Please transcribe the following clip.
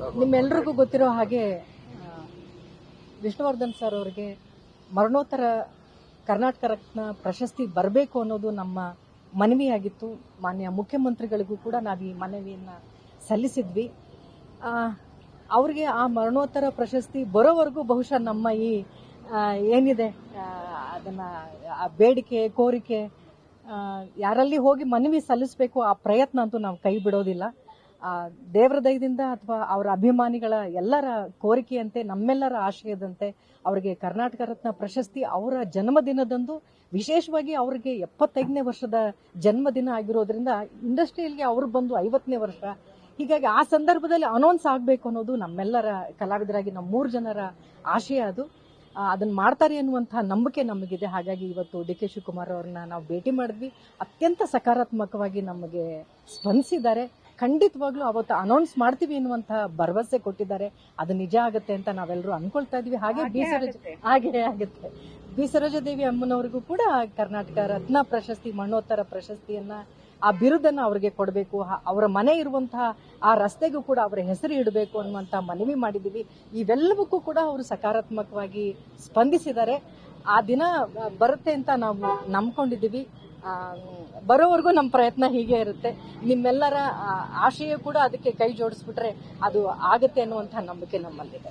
ನಿಮ್ಮೆಲ್ರಿಗೂ ಗೊತ್ತಿರೋ ಹಾಗೆ ವಿಷ್ಣುವರ್ಧನ್ ಸರ್ ಅವರಿಗೆ ಮರಣೋತ್ತರ ಕರ್ನಾಟಕ ರತ್ನ ಪ್ರಶಸ್ತಿ ಬರಬೇಕು ಅನ್ನೋದು ನಮ್ಮ ಮನವಿಯಾಗಿತ್ತು. ಮಾನ್ಯ ಮುಖ್ಯಮಂತ್ರಿಗಳಿಗೂ ಕೂಡ ನಾವು ಈ ಮನವಿಯನ್ನು ಸಲ್ಲಿಸಿದ್ವಿ. ಅವ್ರಿಗೆ ಆ ಮರಣೋತ್ತರ ಪ್ರಶಸ್ತಿ ಬರೋವರೆಗೂ ಬಹುಶಃ ನಮ್ಮ ಈ ಏನಿದೆ ಅದನ್ನು ಬೇಡಿಕೆ, ಕೋರಿಕೆ ಯಾರಲ್ಲಿ ಹೋಗಿ ಮನವಿ ಸಲ್ಲಿಸಬೇಕು ಆ ಪ್ರಯತ್ನ ಅಂತೂ ನಾವು ಕೈ ಬಿಡೋದಿಲ್ಲ. ದೇವರ ದಯದಿಂದ ಅಥವಾ ಅವರ ಅಭಿಮಾನಿಗಳ ಎಲ್ಲರ ಕೋರಿಕೆಯಂತೆ, ನಮ್ಮೆಲ್ಲರ ಆಶಯದಂತೆ ಅವರಿಗೆ ಕರ್ನಾಟಕ ರತ್ನ ಪ್ರಶಸ್ತಿ ಅವರ ಜನ್ಮದಿನದಂದು, ವಿಶೇಷವಾಗಿ ಅವರಿಗೆ ಎಪ್ಪತ್ತೈದನೇ ವರ್ಷದ ಜನ್ಮದಿನ ಆಗಿರೋದ್ರಿಂದ ಇಂಡಸ್ಟ್ರಿಯಲ್ಗೆ ಅವರು ಬಂದು ಐವತ್ತನೇ ವರ್ಷ. ಹೀಗಾಗಿ ಆ ಸಂದರ್ಭದಲ್ಲಿ ಅನೌನ್ಸ್ ಆಗಬೇಕು ಅನ್ನೋದು ನಮ್ಮೆಲ್ಲರ ಕಲಾವಿದರಾಗಿ ನಮ್ಮ ಮೂರು ಜನರ ಆಶಯ ಅದು. ಅದನ್ನು ಅದನ್ನ ಮಾಡ್ತಾರೆ ಅನ್ನುವಂತಹ ನಂಬಿಕೆ ನಮಗಿದೆ. ಹಾಗಾಗಿ ಇವತ್ತು ಡಿ ಕೆ ಶಿವಕುಮಾರ್ ಅವ್ರನ್ನ ನಾವು ಭೇಟಿ ಮಾಡಿದ್ವಿ. ಅತ್ಯಂತ ಸಕಾರಾತ್ಮಕವಾಗಿ ನಮಗೆ ಸ್ಪಂದಿಸಿದ್ದಾರೆ. ಖಂಡಿತವಾಗ್ಲೂ ಅವತ್ತು ಅನೌನ್ಸ್ ಮಾಡ್ತೀವಿ ಎನ್ನುವಂತಹ ಭರವಸೆ ಕೊಟ್ಟಿದ್ದಾರೆ. ಅದು ನಿಜ ಆಗುತ್ತೆ ಅಂತ ನಾವೆಲ್ಲರೂ ಅನ್ಕೊಳ್ತಾ ಇದೀವಿ. ಹಾಗೆ ಬಿ ಸರೋಜ ಹಾಗೆ ಆಗುತ್ತೆ. ಬಿ ಸರೋಜದೇವಿ ಅಮ್ಮನವರಿಗೂ ಕೂಡ ಕರ್ನಾಟಕ ರತ್ನ ಪ್ರಶಸ್ತಿ ಮಣ್ಣೋತ್ತರ ಪ್ರಶಸ್ತಿಯನ್ನ ಆ ಬಿರುದನ್ನ ಅವರಿಗೆ ಕೊಡಬೇಕು. ಅವರ ಮನೆ ಇರುವಂತಹ ಆ ರಸ್ತೆಗೂ ಕೂಡ ಅವರ ಹೆಸರು ಇಡಬೇಕು ಅನ್ನುವಂತ ಮನವಿ ಮಾಡಿದೀವಿ ಇವೆಲ್ಲವಕ್ಕೂ ಕೂಡ ಅವರು ಸಕಾರಾತ್ಮಕವಾಗಿ ಸ್ಪಂದಿಸಿದ್ದಾರೆ. ಆ ದಿನ ಬರುತ್ತೆ ಅಂತ ನಾವು ನಂಬ್ಕೊಂಡಿದ್ದೀವಿ. ಬರೋವರೆಗೂ ನಮ್ಮ ಪ್ರಯತ್ನ ಹೀಗೆ ಇರುತ್ತೆ. ನಿಮ್ಮೆಲ್ಲರ ಆಶಯ ಕೂಡ ಅದಕ್ಕೆ ಕೈ ಜೋಡಿಸ್ಬಿಟ್ರೆ ಅದು ಆಗುತ್ತೆ ಅನ್ನುವಂಥ ನಂಬಿಕೆ ನಮ್ಮಲ್ಲಿದೆ.